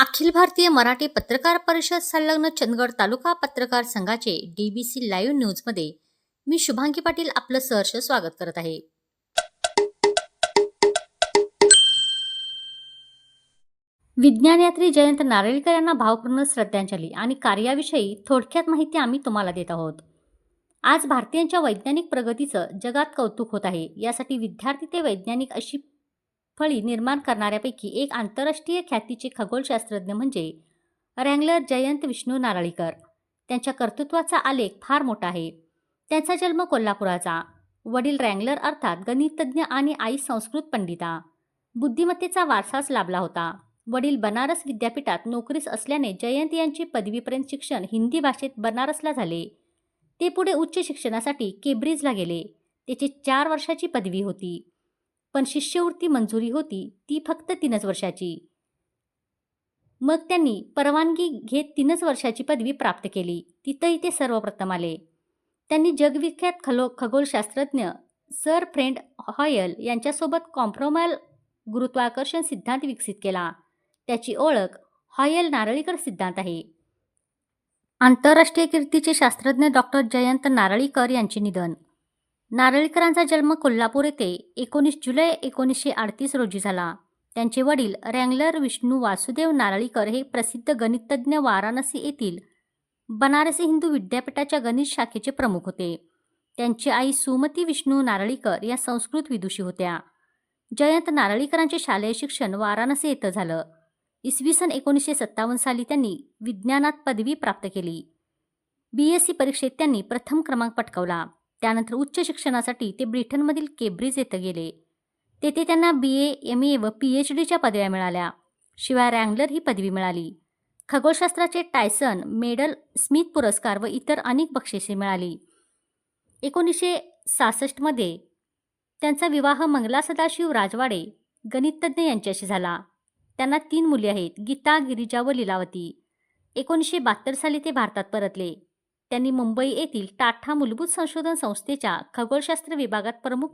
अखिल भारतीय मराठी पत्रकार परिषद संलग्न चंदगड तालुका पत्रकार संघाचे डीबीसी लाईव्ह न्यूजमध्ये मी शुभांगी पाटील आपलं सहर्ष स्वागत करत आहे. विज्ञानयात्री जयंत नारळीकर यांना भावपूर्ण श्रद्धांजली आणि कार्याविषयी थोडक्यात माहिती आम्ही तुम्हाला देत आहोत. आज भारतीयांच्या वैज्ञानिक प्रगतीचं जगात कौतुक होत आहे. यासाठी विद्यार्थी ते वैज्ञानिक अशी फळी निर्माण करणाऱ्यापैकी एक आंतरराष्ट्रीय ख्यातीचे खगोलशास्त्रज्ञ म्हणजे रँगलर जयंत विष्णू नारळीकर. त्यांच्या कर्तृत्वाचा आलेख फार मोठा आहे. त्यांचा जन्म कोल्हापुराचा. वडील रँगलर अर्थात गणितज्ञ आणि आई संस्कृत पंडिता. बुद्धिमत्तेचा वारसाच लाभला होता. वडील बनारस विद्यापीठात नोकरीस असल्याने जयंत यांचे पदवीपर्यंत शिक्षण हिंदी भाषेत बनारसला झाले. ते पुढे उच्च शिक्षणासाठी केब्रिजला गेले. त्याची चार वर्षाची पदवी होती. पण शिष्यवृत्ती मंजुरी होती ती फक्त तीनच वर्षाची. मग त्यांनी परवानगी घेत तीनच वर्षाची पदवी प्राप्त केली. तिथंही ते सर्वप्रथम आले. त्यांनी जगविख्यात खलो खगोलशास्त्रज्ञ सर फ्रेंड हॉयल यांच्यासोबत कॉम्प्रोमल गुरुत्वाकर्षण सिद्धांत विकसित केला. त्याची ओळख हॉयल नारळीकर सिद्धांत आहे. आंतरराष्ट्रीय कीर्तीचे शास्त्रज्ञ डॉक्टर जयंत नारळीकर यांचे निधन. नारळीकरांचा जन्म कोल्हापूर येथे एकोणीस जुलै एकोणीसशे अडतीस रोजी झाला. त्यांचे वडील रँगलर विष्णू वासुदेव नारळीकर हे प्रसिद्ध गणितज्ञ वाराणसी येथील बनारसी हिंदू विद्यापीठाच्या गणित शाखेचे प्रमुख होते. त्यांची आई सुमती विष्णू नारळीकर या संस्कृत विदुषी होत्या. जयंत नारळीकरांचे शालेय शिक्षण वाराणसी येथे झालं. इसवी सन एकोणीसशे सत्तावन्न साली त्यांनी विज्ञानात पदवी प्राप्त केली. बी एस सी परीक्षेत त्यांनी प्रथम क्रमांक पटकावला. त्यानंतर उच्च शिक्षणासाठी ते ब्रिटनमधील केब्रिज येथे गेले. तेथे त्यांना बी ए एम ए व पी एच डीच्या पदव्या मिळाल्या. शिवाय रँगलर ही पदवी मिळाली. खगोलशास्त्राचे टायसन मेडल स्मिथ पुरस्कार व इतर अनेक बक्षिसे मिळाली. एकोणीसशे सहासष्टमध्ये त्यांचा विवाह मंगला सदाशिव राजवाडे गणिततज्ञ यांच्याशी झाला. त्यांना तीन मुली आहेत गीता गिरिजा व लीलावती. एकोणीसशे बहात्तर साली ते भारतात परतले. त्यांनी मुंबई येथील टाटा मूलभूत संशोधन संस्थेच्या खगोलशास्त्र विभागात प्रमुख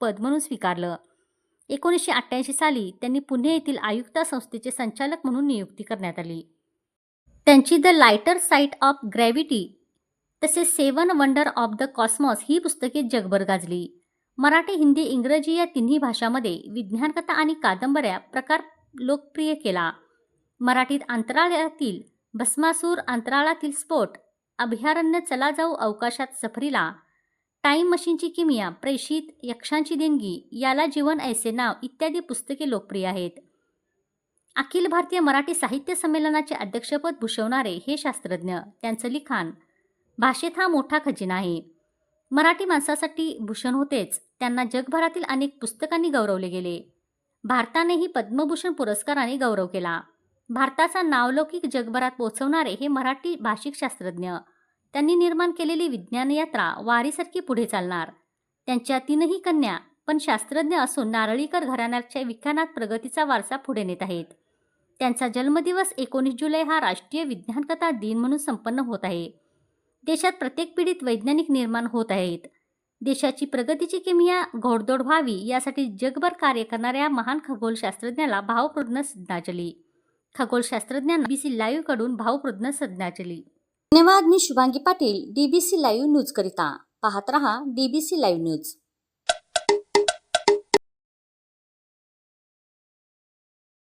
पद म्हणून स्वीकारलं. एकोणीसशे अठ्ठ्याऐंशी साली त्यांनी पुणे येथील आयुक्ता संस्थेचे संचालक म्हणून नियुक्ती करण्यात आली. त्यांची the lighter side of gravity तसेच seven wonder of the cosmos ही पुस्तके जगभर गाजली. मराठी हिंदी इंग्रजी या तिन्ही भाषांमध्ये विज्ञानकथा आणि कादंबऱ्या प्रकार लोकप्रिय केला. मराठीत अंतराळातील भस्मासूर अंतराळातील स्फोट अभयारण्य चला जाऊ अवकाशात सफरीला. टाईम मशीनची किमिया प्रेषित यक्षांची देणगी याला जीवन ऐसे नाव इत्यादी पुस्तके लोकप्रिय आहेत. अखिल भारतीय मराठी साहित्य संमेलनाचे अध्यक्षपद भूषवणारे हे शास्त्रज्ञ त्यांचं लिखाण भाषेत हा मोठा खजिना आहे. मराठी माणसासाठी भूषण होतेच त्यांना जगभरातील अनेक पुस्तकांनी गौरवले गेले. भारतानेही पद्मभूषण पुरस्काराने गौरव केला. भारताचा नावलौकिक जगभरात पोचवणारे हे मराठी भाषिक शास्त्रज्ञ. त्यांनी निर्माण केलेली विज्ञान यात्रा वारीसारखी पुढे चालणार. त्यांच्या तीनही कन्या पण शास्त्रज्ञ असून नारळीकर घराण्याच्या विज्ञानात प्रगतीचा वारसा पुढे नेत आहेत. त्यांचा जन्मदिवस एकोणीस जुलै हा राष्ट्रीय विज्ञानकथा दिन म्हणून संपन्न होत आहे. देशात प्रत्येक पिढीत वैज्ञानिक निर्माण होत आहेत. देशाची प्रगतीची किमिया घोडदोड व्हावी यासाठी जगभर कार्य करणाऱ्या महान खगोलशास्त्रज्ञाला भावपूर्ण श्रद्धांजली. खगोलशास्त्रज्ञांना बीसी लाईव्हकडून भावपूर्ण श्रद्धांजली धन्यवाद मी Shubhangi Patil DBC live news करिता. पाहत रहा डीबीसी लाईव्ह न्यूज